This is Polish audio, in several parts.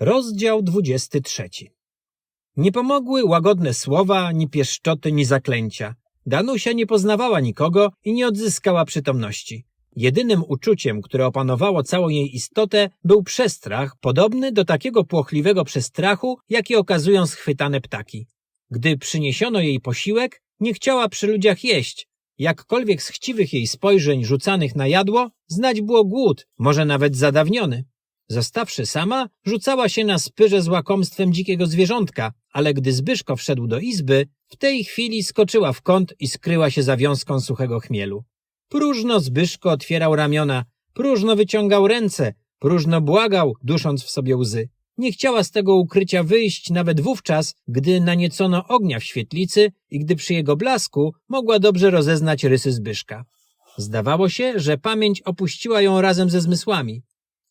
Rozdział 23 Nie pomogły łagodne słowa, ni pieszczoty, ni zaklęcia. Danusia nie poznawała nikogo i nie odzyskała przytomności. Jedynym uczuciem, które opanowało całą jej istotę, był przestrach, podobny do takiego płochliwego przestrachu, jaki okazują schwytane ptaki. Gdy przyniesiono jej posiłek, nie chciała przy ludziach jeść. Jakkolwiek z chciwych jej spojrzeń rzucanych na jadło, znać było głód, może nawet zadawniony. Zostawszy sama, rzucała się na spyrze z łakomstwem dzikiego zwierzątka, ale gdy Zbyszko wszedł do izby, w tej chwili skoczyła w kąt i skryła się za wiązką suchego chmielu. Próżno Zbyszko otwierał ramiona, próżno wyciągał ręce, próżno błagał, dusząc w sobie łzy. Nie chciała z tego ukrycia wyjść nawet wówczas, gdy naniecono ognia w świetlicy i gdy przy jego blasku mogła dobrze rozeznać rysy Zbyszka. Zdawało się, że pamięć opuściła ją razem ze zmysłami.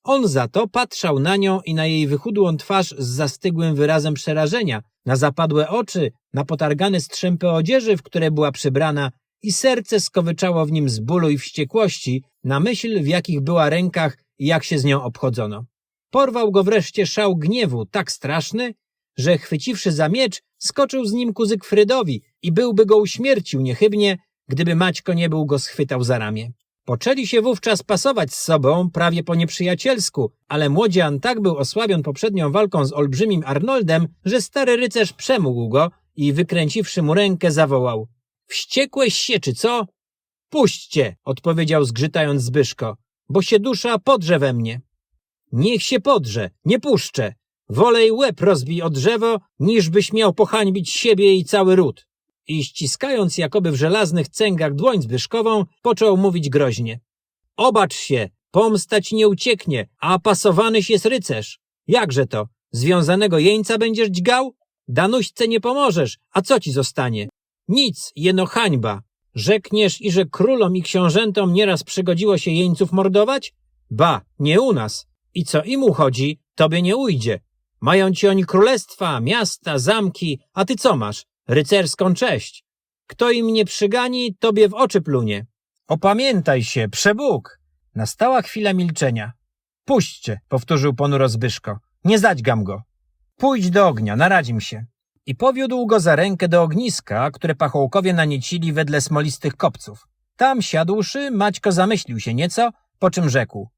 On za to patrzał na nią i na jej wychudłą twarz z zastygłym wyrazem przerażenia, na zapadłe oczy, na potargane strzępy odzieży, w które była przybrana i serce skowyczało w nim z bólu i wściekłości na myśl, w jakich była rękach i jak się z nią obchodzono. Porwał go wreszcie szał gniewu tak straszny, że chwyciwszy za miecz, skoczył z nim ku Zygfrydowi i byłby go uśmiercił niechybnie, gdyby Maćko nie był go schwytał za ramię. Poczęli się wówczas pasować z sobą prawie po nieprzyjacielsku, ale młodzian tak był osłabion poprzednią walką z olbrzymim Arnoldem, że stary rycerz przemógł go i wykręciwszy mu rękę zawołał. Wściekłeś się, czy co? Puśćcie, odpowiedział zgrzytając Zbyszko, bo się dusza podrze we mnie. Niech się podrze, nie puszczę. Wolej łeb rozbij o drzewo, niż byś miał pohańbić siebie i cały ród. I ściskając jakoby w żelaznych cęgach dłoń Zbyszkową, począł mówić groźnie. Obacz się, pomsta ci nie ucieknie, a pasowanyś jest rycerz. Jakże to? Związanego jeńca będziesz dźgał? Danuśce nie pomożesz, a co ci zostanie? Nic, jeno hańba. Rzekniesz i że królom i książętom nieraz przygodziło się jeńców mordować? Ba, nie u nas. I co im uchodzi, tobie nie ujdzie. Mają ci oni królestwa, miasta, zamki, a ty co masz? Rycerską cześć. Kto im nie przygani, tobie w oczy plunie. Opamiętaj się, przebóg! Nastała chwila milczenia. Puśćcie, powtórzył ponuro Zbyszko. Nie zadźgam go. Pójdź do ognia, naradzim się. I powiódł go za rękę do ogniska, które pachołkowie naniecili wedle smolistych kopców. Tam siadłszy, Maćko zamyślił się nieco, po czym rzekł.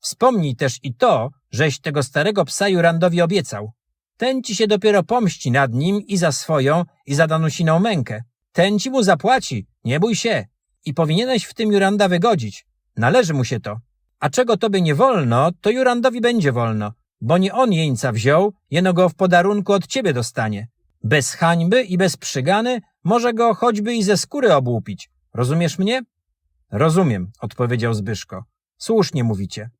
Wspomnij też i to, żeś tego starego psa Jurandowi obiecał. Ten ci się dopiero pomści nad nim i za swoją, i za Danusiną mękę. Ten ci mu zapłaci, nie bój się. I powinieneś w tym Juranda wygodzić. Należy mu się to. A czego tobie nie wolno, to Jurandowi będzie wolno, bo nie on jeńca wziął, jeno go w podarunku od ciebie dostanie. Bez hańby i bez przygany może go choćby i ze skóry obłupić. Rozumiesz mnie? Rozumiem, odpowiedział Zbyszko. Słusznie mówicie.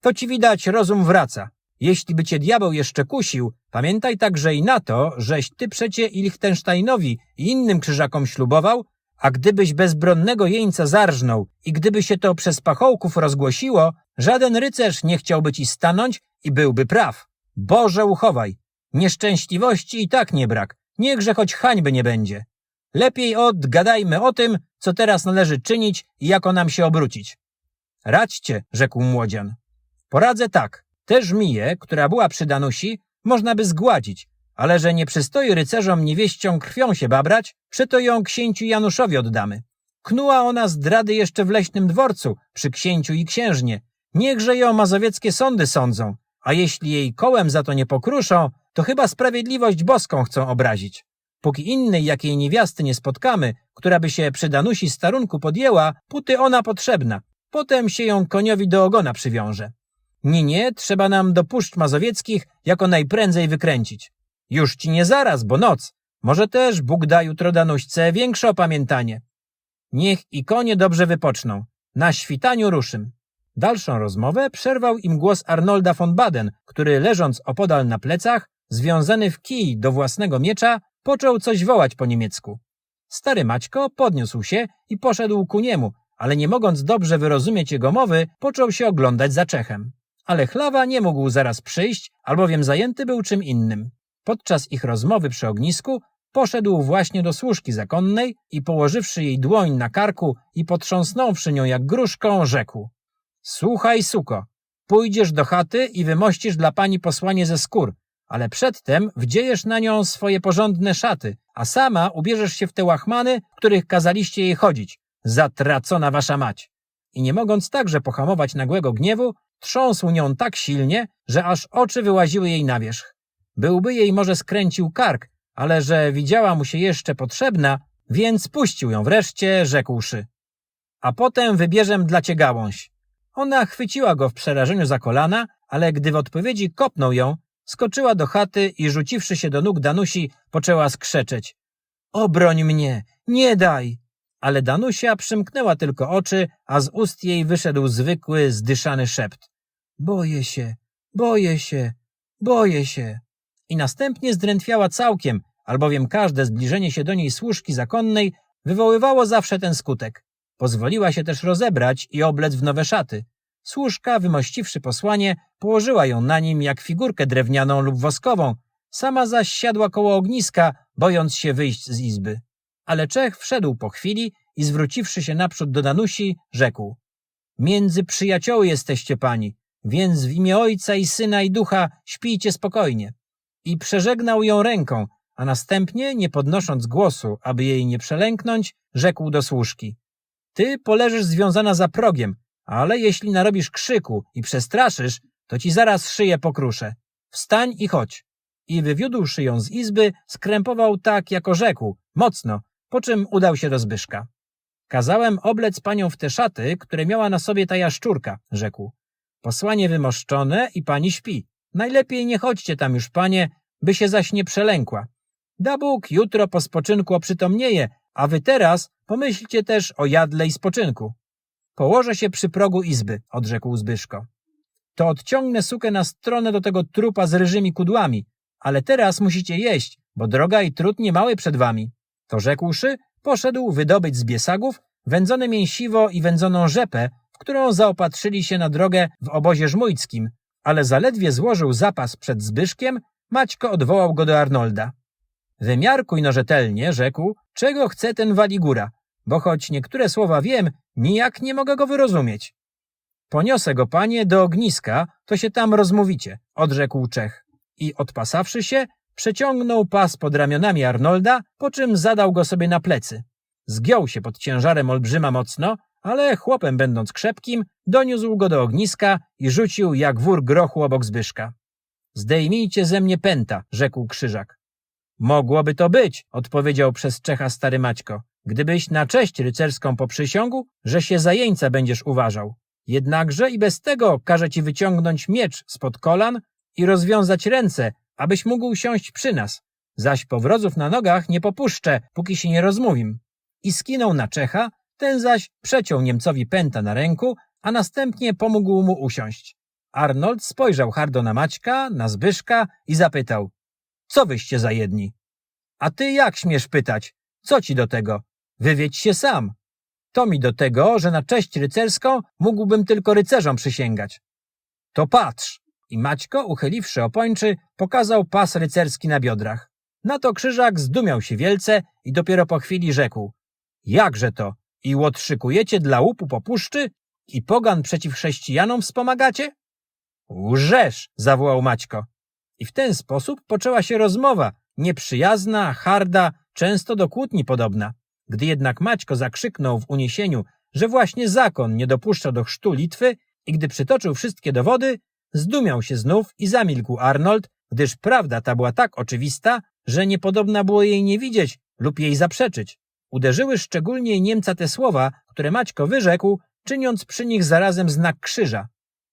To ci widać rozum wraca. Jeśli by cię diabeł jeszcze kusił, pamiętaj także i na to, żeś ty przecie i Lichtensteinowi i innym krzyżakom ślubował, a gdybyś bezbronnego jeńca zarżnął i gdyby się to przez pachołków rozgłosiło, żaden rycerz nie chciałby ci stanąć i byłby praw. Boże uchowaj! Nieszczęśliwości i tak nie brak, niechże choć hańby nie będzie. Lepiej odgadajmy o tym, co teraz należy czynić i jako nam się obrócić. Radźcie, rzekł młodzian. Poradzę tak. Tę żmiję, która była przy Danusi, można by zgładzić, ale że nie przystoi rycerzom niewieścią krwią się babrać, przeto ją księciu Januszowi oddamy. Knuła ona zdrady jeszcze w leśnym dworcu, przy księciu i księżnie. Niechże ją mazowieckie sądy sądzą, a jeśli jej kołem za to nie pokruszą, to chyba sprawiedliwość boską chcą obrazić. Póki innej jakiej niewiasty nie spotkamy, która by się przy Danusi starunku podjęła, póty ona potrzebna. Potem się ją koniowi do ogona przywiąże. Nie, nie, trzeba nam do puszcz mazowieckich jako najprędzej wykręcić. Już ci nie zaraz, bo noc. Może też Bóg da jutro Danuśce większe opamiętanie. Niech i konie dobrze wypoczną. Na świtaniu ruszym. Dalszą rozmowę przerwał im głos Arnolda von Baden, który leżąc opodal na plecach, związany w kij do własnego miecza, począł coś wołać po niemiecku. Stary Maćko podniósł się i poszedł ku niemu, ale nie mogąc dobrze wyrozumieć jego mowy, począł się oglądać za Czechem. Ale Chlawa nie mógł zaraz przyjść, albowiem zajęty był czym innym. Podczas ich rozmowy przy ognisku poszedł właśnie do służki zakonnej i położywszy jej dłoń na karku i potrząsnąwszy nią jak gruszką, rzekł. Słuchaj, suko, pójdziesz do chaty i wymościsz dla pani posłanie ze skór, ale przedtem wdziejesz na nią swoje porządne szaty, a sama ubierzesz się w te łachmany, których kazaliście jej chodzić. Zatracona wasza mać! I nie mogąc także pohamować nagłego gniewu, trząsł nią tak silnie, że aż oczy wyłaziły jej na wierzch. Byłby jej może skręcił kark, ale że widziała mu się jeszcze potrzebna, więc puścił ją wreszcie, rzekłszy. A potem wybierzem dla cię gałąź. Ona chwyciła go w przerażeniu za kolana, ale gdy w odpowiedzi kopnął ją, skoczyła do chaty i rzuciwszy się do nóg Danusi, poczęła skrzeczeć. Obroń mnie! Nie daj! Ale Danusia przymknęła tylko oczy, a z ust jej wyszedł zwykły, zdyszany szept. Boję się, boję się, boję się. I następnie zdrętwiała całkiem, albowiem każde zbliżenie się do niej służki zakonnej wywoływało zawsze ten skutek. Pozwoliła się też rozebrać i oblec w nowe szaty. Służka, wymościwszy posłanie, położyła ją na nim jak figurkę drewnianą lub woskową, sama zaś siadła koło ogniska, bojąc się wyjść z izby. Ale Czech wszedł po chwili i zwróciwszy się naprzód do Danusi, rzekł Między przyjacioły jesteście pani, więc w imię Ojca i Syna i Ducha śpijcie spokojnie. I przeżegnał ją ręką, a następnie, nie podnosząc głosu, aby jej nie przelęknąć, rzekł do służki Ty poleżysz związana za progiem, ale jeśli narobisz krzyku i przestraszysz, to ci zaraz szyję pokruszę. Wstań i chodź. I wywiódłszy ją z izby, skrępował tak, jako rzekł, mocno, po czym udał się do Zbyszka. Kazałem oblec panią w te szaty, które miała na sobie ta jaszczurka, rzekł. Posłanie wymoszczone i pani śpi. Najlepiej nie chodźcie tam już, panie, by się zaś nie przelękła. Da Bóg jutro po spoczynku oprzytomnieje, a wy teraz pomyślcie też o jadle i spoczynku. Położę się przy progu izby, odrzekł Zbyszko. To odciągnę sukę na stronę do tego trupa z ryżymi kudłami, ale teraz musicie jeść, bo droga i trud niemały przed wami. To rzekłszy, poszedł wydobyć z biesagów wędzone mięsiwo i wędzoną rzepę, w którą zaopatrzyli się na drogę w obozie żmujckim, ale zaledwie złożył zapas przed Zbyszkiem, Maćko odwołał go do Arnolda. Wymiarkuj no rzetelnie, rzekł, czego chce ten waligura, bo choć niektóre słowa wiem, nijak nie mogę go wyrozumieć. Poniosę go, panie, do ogniska, to się tam rozmówicie, odrzekł Czech. I odpasawszy się, przeciągnął pas pod ramionami Arnolda, po czym zadał go sobie na plecy. Zgiął się pod ciężarem olbrzyma mocno, ale chłopem będąc krzepkim, doniósł go do ogniska i rzucił jak wór grochu obok Zbyszka. Zdejmijcie ze mnie pęta, rzekł Krzyżak. Mogłoby to być, odpowiedział przez Czecha stary Maćko, gdybyś na cześć rycerską poprzysiągł, że się za jeńca będziesz uważał. Jednakże i bez tego każe ci wyciągnąć miecz spod kolan i rozwiązać ręce, abyś mógł siąść przy nas. Zaś powrodzów na nogach nie popuszczę, póki się nie rozmówim. I skinął na Czecha, ten zaś przeciął Niemcowi pęta na ręku, a następnie pomógł mu usiąść. Arnold spojrzał hardo na Maćka, na Zbyszka i zapytał, co wyście za jedni? A ty jak śmiesz pytać? Co ci do tego? Wywiedź się sam. To mi do tego, że na cześć rycerską mógłbym tylko rycerzom przysięgać. To patrz! I Maćko, uchyliwszy opończy, pokazał pas rycerski na biodrach. Na to krzyżak zdumiał się wielce i dopiero po chwili rzekł. Jakże to? I łotrzykujecie dla łupu po puszczy? I pogan przeciw chrześcijanom wspomagacie? Łżesz! zawołał Maćko. I w ten sposób poczęła się rozmowa, nieprzyjazna, harda, często do kłótni podobna. Gdy jednak Maćko zakrzyknął w uniesieniu, że właśnie zakon nie dopuszcza do chrztu Litwy i gdy przytoczył wszystkie dowody, zdumiał się znów i zamilkł Arnold, gdyż prawda ta była tak oczywista, że niepodobna było jej nie widzieć lub jej zaprzeczyć. Uderzyły szczególnie Niemca te słowa, które Maćko wyrzekł, czyniąc przy nich zarazem znak krzyża.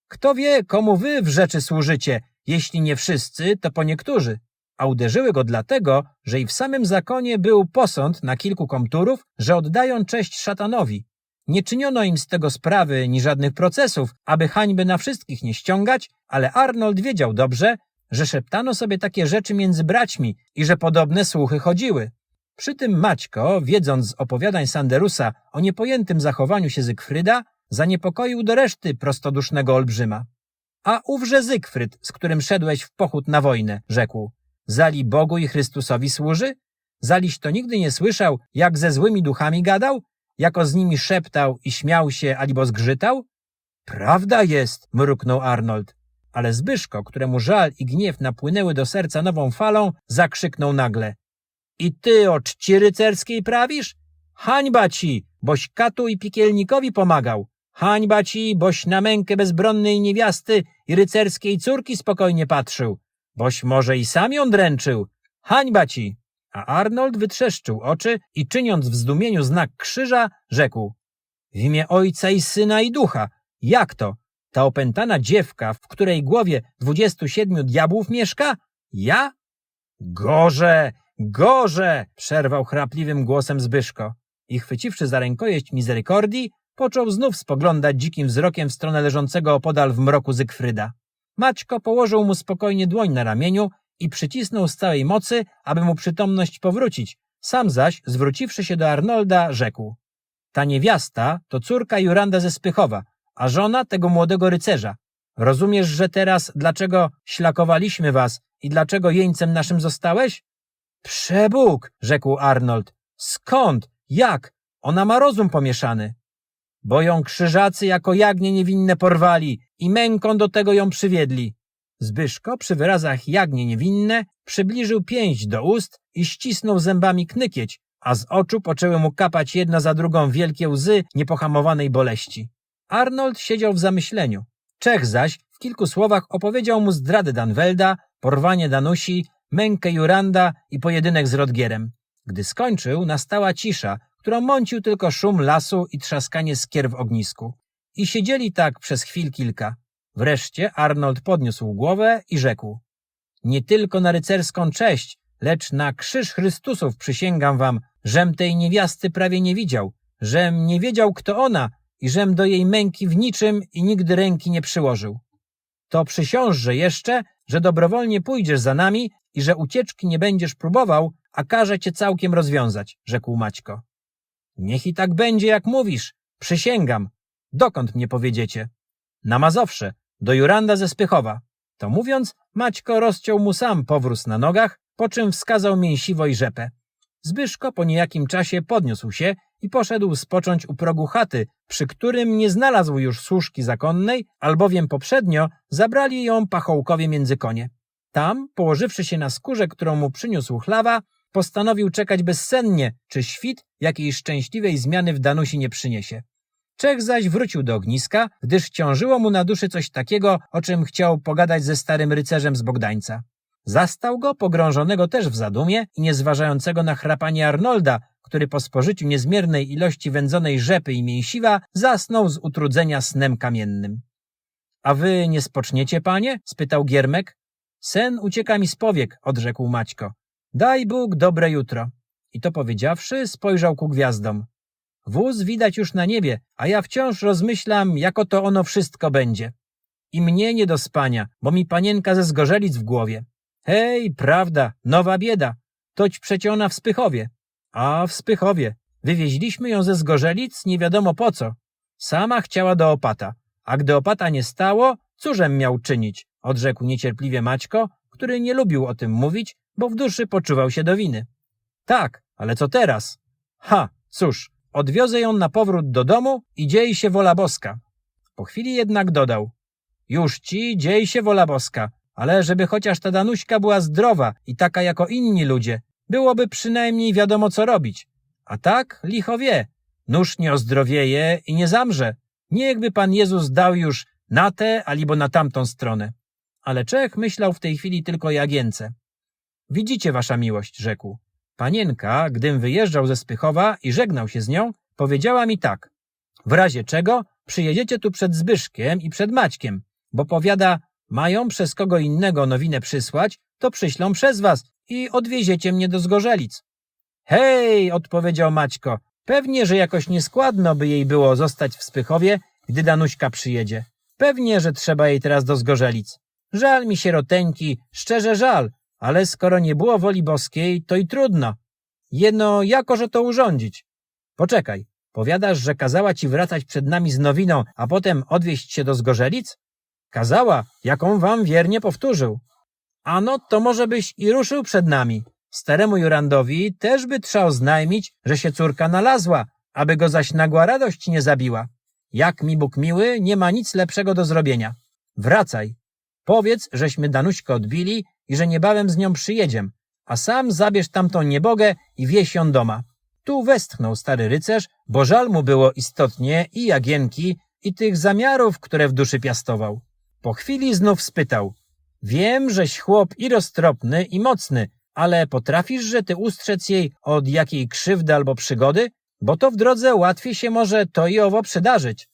Kto wie, komu wy w rzeczy służycie, jeśli nie wszyscy, to po niektórzy. A uderzyły go dlatego, że i w samym zakonie był posąd na kilku komturów, że oddają cześć szatanowi. Nie czyniono im z tego sprawy ni żadnych procesów, aby hańby na wszystkich nie ściągać, ale Arnold wiedział dobrze, że szeptano sobie takie rzeczy między braćmi i że podobne słuchy chodziły. Przy tym Maćko, wiedząc z opowiadań Sanderusa o niepojętym zachowaniu się Zygfryda, zaniepokoił do reszty prostodusznego olbrzyma. A ówże Zygfryd, z którym szedłeś w pochód na wojnę, rzekł. Zali Bogu i Chrystusowi służy? Zaliś to nigdy nie słyszał, jak ze złymi duchami gadał? Jako z nimi szeptał i śmiał się albo zgrzytał? Prawda jest, mruknął Arnold. Ale Zbyszko, któremu żal i gniew napłynęły do serca nową falą, zakrzyknął nagle. I ty o czci rycerskiej prawisz? Hańba ci, boś katu i piekielnikowi pomagał. Hańba ci, boś na mękę bezbronnej niewiasty i rycerskiej córki spokojnie patrzył. Boś może i sam ją dręczył. Hańba ci! A Arnold wytrzeszczył oczy i czyniąc w zdumieniu znak krzyża, rzekł. W imię ojca i syna i ducha. Jak to? Ta opętana dziewka, w której głowie dwudziestu siedmiu diabłów mieszka? Ja? Gorze, gorze! przerwał chrapliwym głosem Zbyszko i chwyciwszy za rękojeść miserykordii, począł znów spoglądać dzikim wzrokiem w stronę leżącego opodal w mroku Zygfryda. Maćko położył mu spokojnie dłoń na ramieniu i przycisnął z całej mocy, aby mu przytomność powrócić. Sam zaś, zwróciwszy się do Arnolda, rzekł. Ta niewiasta to córka Juranda ze Spychowa, a żona tego młodego rycerza. Rozumiesz, że teraz dlaczego ślakowaliśmy was i dlaczego jeńcem naszym zostałeś? Przebóg, rzekł Arnold. Skąd? Jak? Ona ma rozum pomieszany. Bo ją krzyżacy jako jagnię niewinne porwali i męką do tego ją przywiedli. Zbyszko przy wyrazach jagnię niewinne przybliżył pięść do ust i ścisnął zębami knykieć, a z oczu poczęły mu kapać jedna za drugą wielkie łzy niepohamowanej boleści. Arnold siedział w zamyśleniu. Czech zaś w kilku słowach opowiedział mu zdradę Danwelda, porwanie Danusi, mękę Juranda i pojedynek z Rodgierem. Gdy skończył, nastała cisza, którą mącił tylko szum lasu i trzaskanie skier w ognisku. I siedzieli tak przez chwil kilka. Wreszcie Arnold podniósł głowę i rzekł. Nie tylko na rycerską cześć, lecz na krzyż Chrystusów przysięgam wam, żem tej niewiasty prawie nie widział, żem nie wiedział, kto ona i żem do jej męki w niczym i nigdy ręki nie przyłożył. To przysiążże jeszcze, że dobrowolnie pójdziesz za nami i że ucieczki nie będziesz próbował, a każe cię całkiem rozwiązać, rzekł Maćko. Niech i tak będzie, jak mówisz. Przysięgam. Dokąd mnie powiedziecie? Na Mazowsze, do Juranda ze Spychowa. To mówiąc, Maćko rozciął mu sam powróz na nogach, po czym wskazał mięsiwo i rzepę. Zbyszko po niejakim czasie podniósł się i poszedł spocząć u progu chaty, przy którym nie znalazł już służki zakonnej, albowiem poprzednio zabrali ją pachołkowie między konie. Tam, położywszy się na skórze, którą mu przyniósł chlawa, postanowił czekać bezsennie, czy świt jakiejś szczęśliwej zmiany w Danusi nie przyniesie. Czech zaś wrócił do ogniska, gdyż ciążyło mu na duszy coś takiego, o czym chciał pogadać ze starym rycerzem z Bogdańca. Zastał go pogrążonego też w zadumie i nie zważającego na chrapanie Arnolda, który po spożyciu niezmiernej ilości wędzonej rzepy i mięsiwa zasnął z utrudzenia snem kamiennym. — A wy nie spoczniecie, panie? — spytał Giermek. — Sen ucieka mi z powiek — odrzekł Maćko. — Daj Bóg dobre jutro. I to powiedziawszy, spojrzał ku gwiazdom. Wóz widać już na niebie, a ja wciąż rozmyślam, jako to ono wszystko będzie. I mnie nie do spania, bo mi panienka ze zgorzelic w głowie. Hej, prawda, nowa bieda. Toć przecie ona w Spychowie. A, w Spychowie. Wywieźliśmy ją ze zgorzelic nie wiadomo po co. Sama chciała do opata. A gdy opata nie stało, cóżem miał czynić? Odrzekł niecierpliwie Maćko, który nie lubił o tym mówić, bo w duszy poczuwał się do winy. Tak, ale co teraz? Ha, cóż, odwiozę ją na powrót do domu i dziej się wola boska. Po chwili jednak dodał. Już ci dziej się wola boska, ale żeby chociaż ta Danuśka była zdrowa i taka jako inni ludzie, byłoby przynajmniej wiadomo co robić. A tak, licho wie, nóż nie ozdrowieje i nie zamrze. Niechby Pan Jezus dał już na tę, albo na tamtą stronę. Ale Czech myślał w tej chwili tylko Jagience. Widzicie, wasza miłość, rzekł. Panienka, gdym wyjeżdżał ze Spychowa i żegnał się z nią, powiedziała mi tak. W razie czego przyjedziecie tu przed Zbyszkiem i przed Maćkiem, bo powiada, mają przez kogo innego nowinę przysłać, to przyślą przez was i odwieziecie mnie do Zgorzelic. Hej, odpowiedział Maćko, pewnie, że jakoś nieskładno by jej było zostać w Spychowie, gdy Danuśka przyjedzie. Pewnie, że trzeba jej teraz do Zgorzelic. Żal mi sieroteńki, szczerze żal, ale skoro nie było woli boskiej, to i trudno. Jeno, jakoże to urządzić? Poczekaj, powiadasz, że kazała ci wracać przed nami z nowiną, a potem odwieźć się do Zgorzelic? Kazała, jaką wam wiernie powtórzył. Ano, to może byś i ruszył przed nami. Staremu Jurandowi też by trzeba oznajmić, że się córka nalazła, aby go zaś nagła radość nie zabiła. jak mi Bóg miły, nie ma nic lepszego do zrobienia. Wracaj. Powiedz, żeśmy Danuśkę odbili i że niebawem z nią przyjedziem, a sam zabierz tamtą niebogę i wieś ją doma. Tu westchnął stary rycerz, bo żal mu było istotnie i Jagienki, i tych zamiarów, które w duszy piastował. Po chwili znów spytał. Wiem, żeś chłop i roztropny, i mocny, ale potrafisz, że ty ustrzec jej od jakiej krzywdy albo przygody? Bo to w drodze łatwiej się może to i owo przydarzyć.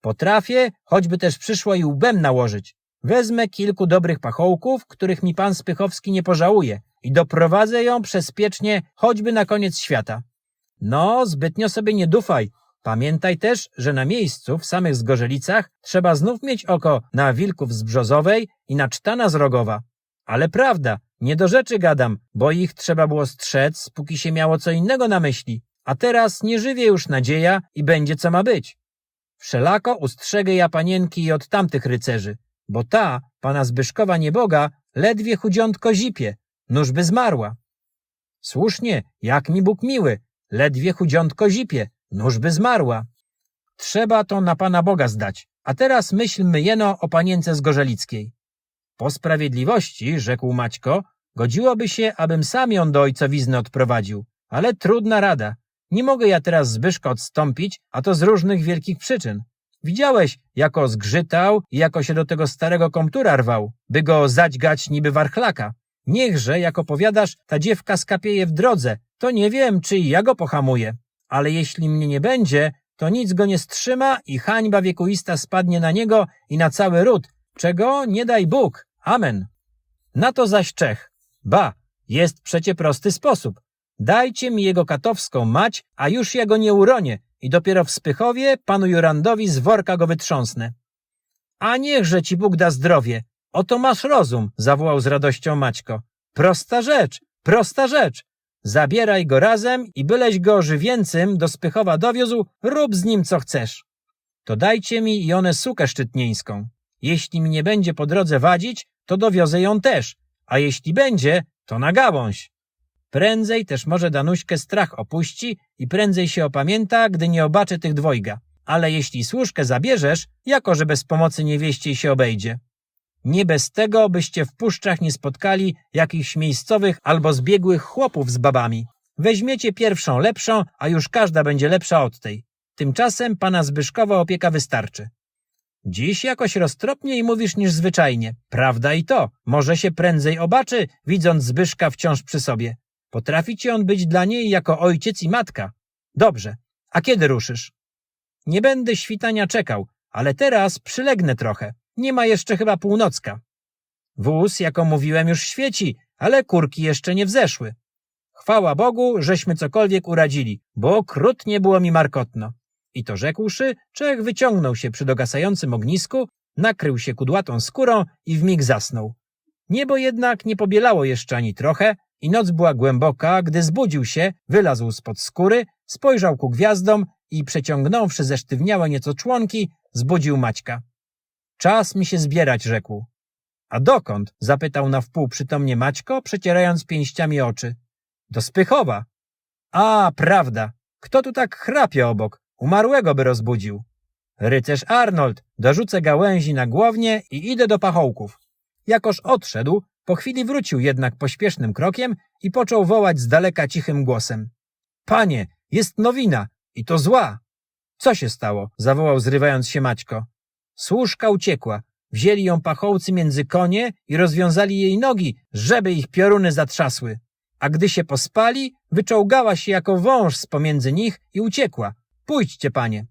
Potrafię, choćby też przyszło i łbem nałożyć. Wezmę kilku dobrych pachołków, których mi pan Spychowski nie pożałuje i doprowadzę ją bezpiecznie, choćby na koniec świata. No, zbytnio sobie nie dufaj. Pamiętaj też, że na miejscu, w samych Zgorzelicach, trzeba znów mieć oko na wilków z Brzozowej i na cztana z Rogowa. Ale prawda, nie do rzeczy gadam, bo ich trzeba było strzec, póki się miało co innego na myśli. A teraz nie żywie już nadzieja i będzie co ma być. Wszelako ustrzegę ja panienki i od tamtych rycerzy, bo ta, pana Zbyszkowa nieboga, ledwie chudziątko zipie, nóż by zmarła. Słusznie, jak mi Bóg miły, ledwie chudziątko zipie, nóż by zmarła. Trzeba to na Pana Boga zdać, a teraz myślmy jeno o panience z Gorzelickiej. Po sprawiedliwości, rzekł Maćko, godziłoby się, abym sam ją do ojcowizny odprowadził, ale trudna rada. Nie mogę ja teraz Zbyszka odstąpić, a to z różnych wielkich przyczyn. Widziałeś, jako zgrzytał i jako się do tego starego komtura rwał, by go zadźgać niby warchlaka. Niechże, jak opowiadasz, ta dziewka skapieje w drodze, to nie wiem, czy ja go pohamuję. Ale jeśli mnie nie będzie, to nic go nie strzyma i hańba wiekuista spadnie na niego i na cały ród, czego nie daj Bóg. Amen. Na to zaś Czech. Ba, jest przecie prosty sposób. Dajcie mi jego katowską mać, a już ja go nie uronię i dopiero w Spychowie panu Jurandowi z worka go wytrząsnę. A niechże ci Bóg da zdrowie. Oto masz rozum, zawołał z radością Maćko. Prosta rzecz, prosta rzecz. Zabieraj go razem i byleś go żywięcym do Spychowa dowiózł, rób z nim co chcesz. To dajcie mi i one sukę szczytnieńską. Jeśli mi nie będzie po drodze wadzić, to dowiozę ją też, a jeśli będzie, to na gałąź. Prędzej też może Danuśkę strach opuści i prędzej się opamięta, gdy nie obaczy tych dwojga. Ale jeśli służkę zabierzesz, jako że bez pomocy niewieściej się obejdzie. Nie bez tego, byście w puszczach nie spotkali jakichś miejscowych albo zbiegłych chłopów z babami. Weźmiecie pierwszą lepszą, a już każda będzie lepsza od tej. Tymczasem pana Zbyszkowa opieka wystarczy. Dziś jakoś roztropniej mówisz niż zwyczajnie. Prawda i to. Może się prędzej obaczy, widząc Zbyszka wciąż przy sobie. Potrafi ci on być dla niej jako ojciec i matka. Dobrze. A kiedy ruszysz? Nie będę świtania czekał, ale teraz przylegnę trochę. Nie ma jeszcze chyba północka. Wóz, jako mówiłem, już świeci, ale kurki jeszcze nie wzeszły. Chwała Bogu, żeśmy cokolwiek uradzili, bo okrutnie było mi markotno. I to rzekłszy, Czech wyciągnął się przy dogasającym ognisku, nakrył się kudłatą skórą i wmig zasnął. Niebo jednak nie pobielało jeszcze ani trochę i noc była głęboka, gdy zbudził się, wylazł spod skóry, spojrzał ku gwiazdom i przeciągnąwszy zesztywniałe nieco członki, zbudził Maćka. Czas mi się zbierać, rzekł. A dokąd? zapytał na wpół przytomnie Maćko, przecierając pięściami oczy. Do Spychowa. A, prawda. Kto tu tak chrapie obok? Umarłego by rozbudził. Rycerz Arnold, dorzucę gałęzi na głownie i idę do pachołków. Jakoż odszedł, po chwili wrócił jednak pośpiesznym krokiem i począł wołać z daleka cichym głosem. Panie, jest nowina i to zła. Co się stało? zawołał zrywając się Maćko. Służka uciekła. Wzięli ją pachołcy między konie i rozwiązali jej nogi, żeby ich pioruny zatrzasły. A gdy się pospali, wyczołgała się jako wąż z pomiędzy nich i uciekła. Pójdźcie, panie.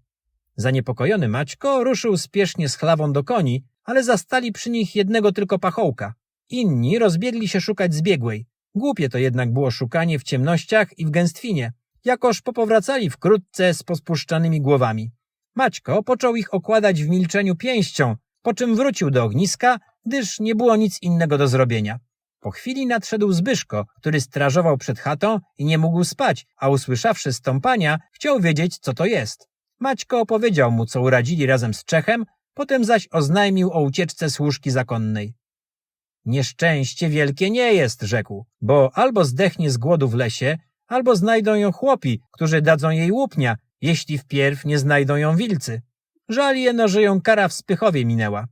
Zaniepokojony Maćko ruszył spiesznie z chlawą do koni, ale zastali przy nich jednego tylko pachołka. Inni rozbiegli się szukać zbiegłej. Głupie to jednak było szukanie w ciemnościach i w gęstwinie. Jakoż popowracali wkrótce z pospuszczanymi głowami. Maćko począł ich okładać w milczeniu pięścią, po czym wrócił do ogniska, gdyż nie było nic innego do zrobienia. Po chwili nadszedł Zbyszko, który strażował przed chatą i nie mógł spać, a usłyszawszy stąpania, chciał wiedzieć, co to jest. Maćko opowiedział mu, co uradzili razem z Czechem, potem zaś oznajmił o ucieczce służki zakonnej. Nieszczęście wielkie nie jest, rzekł, bo albo zdechnie z głodu w lesie, albo znajdą ją chłopi, którzy dadzą jej łupnia, jeśli wpierw nie znajdą ją wilcy. Żal jeno, że ją kara w Spychowie minęła.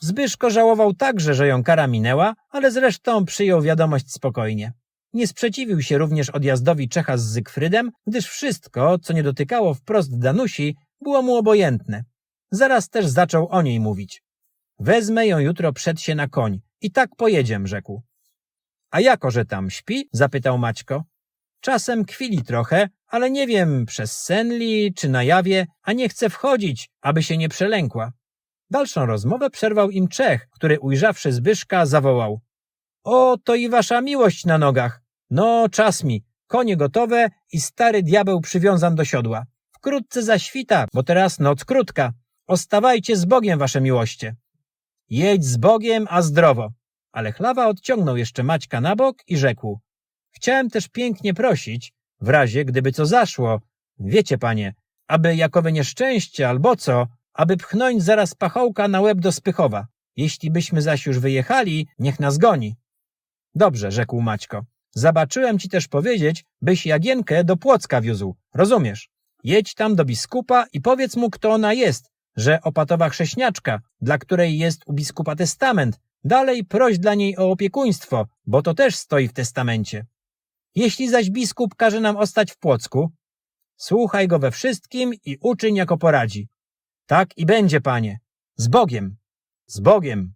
Zbyszko żałował także, że ją kara minęła, ale zresztą przyjął wiadomość spokojnie. Nie sprzeciwił się również odjazdowi Czecha z Zygfrydem, gdyż wszystko, co nie dotykało wprost Danusi, było mu obojętne. Zaraz też zaczął o niej mówić. Wezmę ją jutro przed się na koń i tak pojedziemy, rzekł. A jako, że tam śpi? zapytał Maćko. Czasem kwili trochę, ale nie wiem, przez senli czy na jawie, a nie chce wchodzić, aby się nie przelękła. Dalszą rozmowę przerwał im Czech, który ujrzawszy Zbyszka zawołał. O, to i wasza miłość na nogach. No, czas mi. Konie gotowe i stary diabeł przywiązan do siodła. Wkrótce zaświta, bo teraz noc krótka. Ostawajcie z Bogiem, wasze miłoście. Jedź z Bogiem, a zdrowo. Ale chlawa odciągnął jeszcze Maćka na bok i rzekł. Chciałem też pięknie prosić, w razie gdyby co zaszło, wiecie panie, aby jakowe nieszczęście albo co, aby pchnąć zaraz pachołka na łeb do Spychowa. Jeśli byśmy zaś już wyjechali, niech nas goni. Dobrze, rzekł Maćko. Zabaczyłem ci też powiedzieć, byś Jagienkę do Płocka wiózł. Rozumiesz? Jedź tam do biskupa i powiedz mu, kto ona jest, że opatowa chrześniaczka, dla której jest u biskupa testament. Dalej proś dla niej o opiekuństwo, bo to też stoi w testamencie. Jeśli zaś biskup każe nam ostać w Płocku, słuchaj go we wszystkim i uczyń jako poradzi. Tak i będzie, panie. Z Bogiem. Z Bogiem.